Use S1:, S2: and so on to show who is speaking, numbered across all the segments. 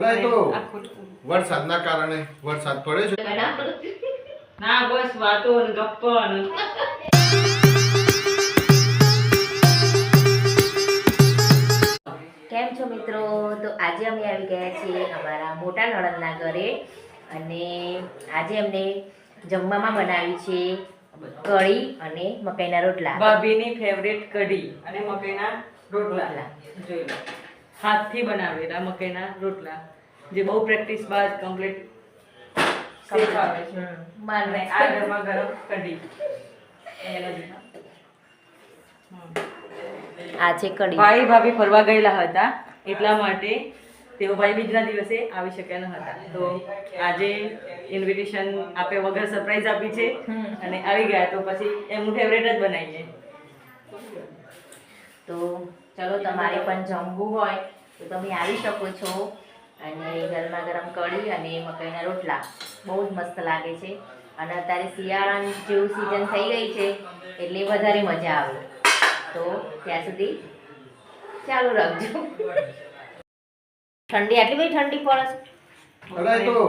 S1: અરે તો વરસાદના કારણે વરસાદ પડ્યો છે.
S2: ના બસ વાતો ને ગપ્પો
S3: કેમ છો મિત્રો? તો આજે અમે આવી ગયા છીએ અમારા મોટા નણંદના ઘરે અને આજે અમને જમવામાં બનાવ્યું છે કઢી અને મકાઈના રોટલા.
S2: ભાભીની ફેવરેટ કઢી અને મકાઈના રોટલા. જોઈ લો. હાથથી બનાવેલા મકાઈના રોટલા જે બહુ પ્રેક્ટિસ બાદ કમ્પ્લીટ શીખાવે છે.
S3: હમ.
S2: અને આ ગરમા ગરમ કઢી.
S3: આ છે કઢી.
S2: ભાઈ ભાભી ફરવા ગયેલા હતા એટલા માટે તેઓ ભાઈ બીજના દિવસે આવી શક્યા ન હતા. તો આજે ઇન્વિટેશન આપે વગર સરપ્રાઈઝ આપી છે અને આવી ગયા. તો પછી એમનું ફેવરેટ જ બનાવીએ.
S3: તો ચલો તમારે પણ જમવું હોય. તો તમે આવી શકો છો. અને ગરમા ગરમ કઢી અને મકાઈના રોટલા. બહુ જ મસ્ત લાગે છે. અને અત્યારે શિયાળાની જેવું સિઝન થઈ ગઈ છે એટલે વધારે મજા આવે. તો ત્યાં સુધી ચાલુ રાખજો. ઠંડી આટલી બધી ઠંડી પડે છે.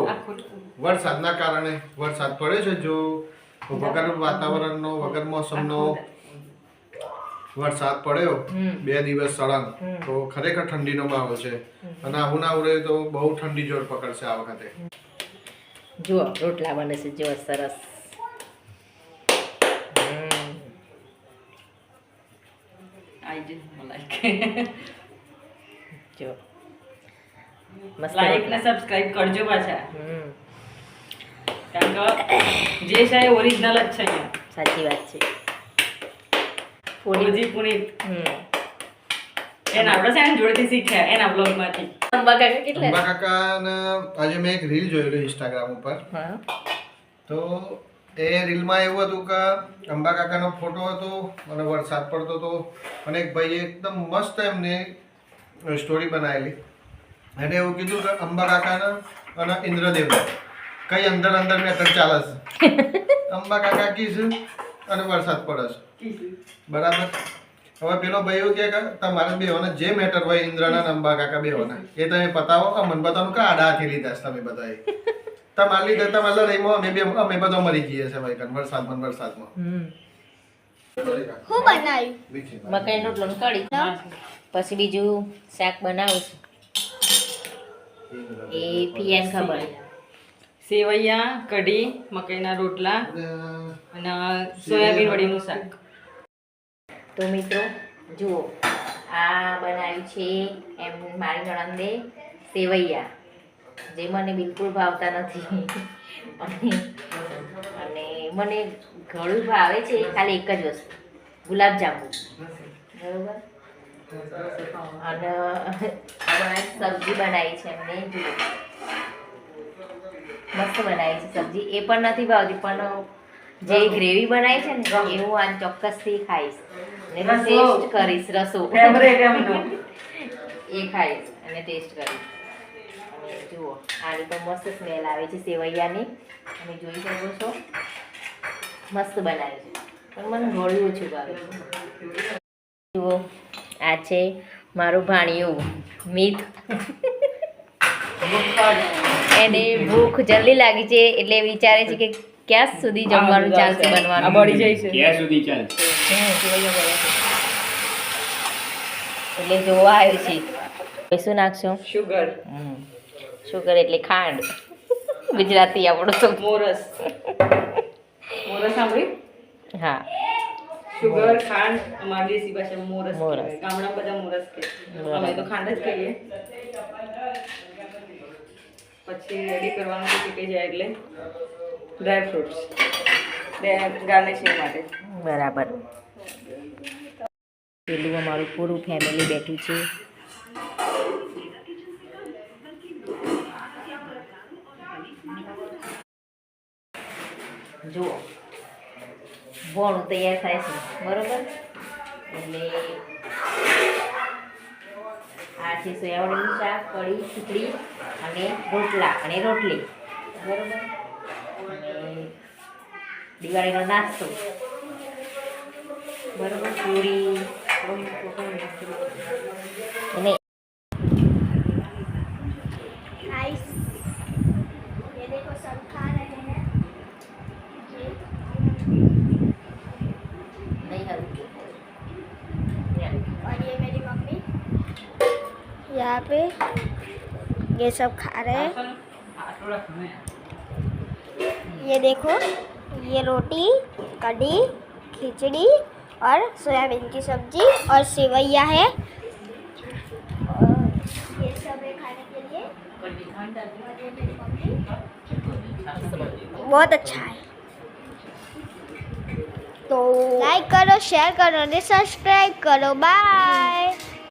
S1: વરસાદના કારણે વરસાદ પડે છે જો. વગર વાતાવરણનો વગર મોસમનો વરસાદ પડ્યો બે દિવસ સળંગ. તો ખરેખર ઠંડીનો માહોલ છે. અને આવું ના ઉડે તો બહુ ઠંડી જોર પકડશે આ વખતે.
S3: જુઓ રોટલા બને છે. જુઓ સરસ.
S2: લાઈક ને સબસ્ક્રાઇબ કરજો પાછા. કારણ કે જે છે એ ઓરિજિનલ જ છે
S3: સાચી વાત છે.
S2: ઓજી પુનીત.
S3: હમ.
S2: આપણે છે જોડેથી શીખ્યા એના બ્લોગમાંથી.
S3: અંબા કાકા કેટલા?
S1: અંબા કાકાના આજે મેં એક રીલ જોયેલું ઇન્સ્ટાગ્રામ ઉપર. તો એ રીલમાં એવું હતું કે અંબા કાકાનો ફોટો હતો અને વરસાદ પડતો હતો અને એક ભાઈએ એકદમ મસ્ત એમને સ્ટોરી બનાવેલી. એને એવું કીધું કે અંબા કાકાના અને ઇન્દ્રદેવના. કઈ અંદર અંદર મેટર ચાલે છે. અંબા કાકા કીધું અને વરસાદ પડે છે. બરાબર? હવે પેલો ભાઈ એવું કહે કે તમારે બેવાના જે મેટર હોય ઇન્દ્રના અંબા કાકા બેવાના એ તમે પતાવો કે મને બતાવો કે આડા હાથી લીધા છે તમે બધાએ. તમારે લીધે તમારે લડાઈમાં અમે બે અમે બધા મરી જઈએ છે ભાઈ કન વરસાદમાં. વરસાદમાં
S4: હું બનાવ્યું
S3: મકાઈ રોટલો કઢી. પછી બીજું શાક બનાવું એ પીએન ખબર.
S2: સેવૈયા, કઢી, મકાઈના રોટલા અને સોયાબીન વડીનું શાક.
S3: તો મિત્રો, જુઓ, આ બનાવ્યું છે એમ મારી નણંદે સેવૈયા, જે મને બિલકુલ ભાવતા નથી. અને મને ઘણું ભાવે છે, ખાલી એક જ વસ્તુ, ગુલાબજાંબુ. બરોબર? અને સબ્જી બનાવી છે એમને, જુઓ. મસ્ત બનાવી છે સબ્જી. એ પણ નથી ભાવતી પણ જે ગ્રેવી બનાવી છે ને એ હું આ ચોક્કસથી ખાઈશ. અને ટેસ્ટ કરીશ રસો. એ ખાઈશ અને ટેસ્ટ કરીશ. અને જુઓ આની પણ મસ્ત સ્મેલ આવે છે સેવૈયાની. તમે જોઈ શકો છો. મસ્ત બનાવે છે. પણ મને ઘણું ઓછું ભાવે. જુઓ આ છે મારું ભાણિયું મિત. એને ભૂખ જલ્દી લાગી છે એટલે વિચારે છે કે ક્યાં સુધી જમવાનું ચાલશે બનવાનું.
S2: બળી જાય છે.
S5: ક્યાં સુધી ચાલશે
S3: એટલે જોવા આવ્યું છે. શું નાખશો?
S2: શુગર
S3: શુગર એટલે ખાંડ. ગુજરાતી આપણો તો.
S2: મોરસ. મોરસ સાંભળી?
S3: હા.
S2: શુગર ખાંડ અમારી દેશી ભાષામાં મોરસ
S3: મોરસ.
S2: ગામડા બધા મોરસ કે અમે તો ખાંડ જ કહીએ. પછી રેડી કરવાનું શીખી જાય એટલે ડ્રાય ફ્રૂટ્સ ગાર્નિશિંગ માટે.
S3: બરાબર. પેલું અમારું પૂરું ફેમિલી બેઠું છે. જુઓ. ભોણું તૈયાર થાય છે. બરોબર? એટલે આ છે સોયાબીનનું શાક કઢી ખીચડી અને રોટલા અને રોટલી. બરાબર? અને દિવાળીનો નાસ્તો. બરાબર? પૂરી. અને
S4: यहाँ पे ये सब खा रहे हैं। ये देखो ये रोटी कढ़ी खिचड़ी और सोयाबीन की सब्ज़ी और सेवैया है। बहुत अच्छा है। तो लाइक करो शेयर करो सब्सक्राइब करो बाय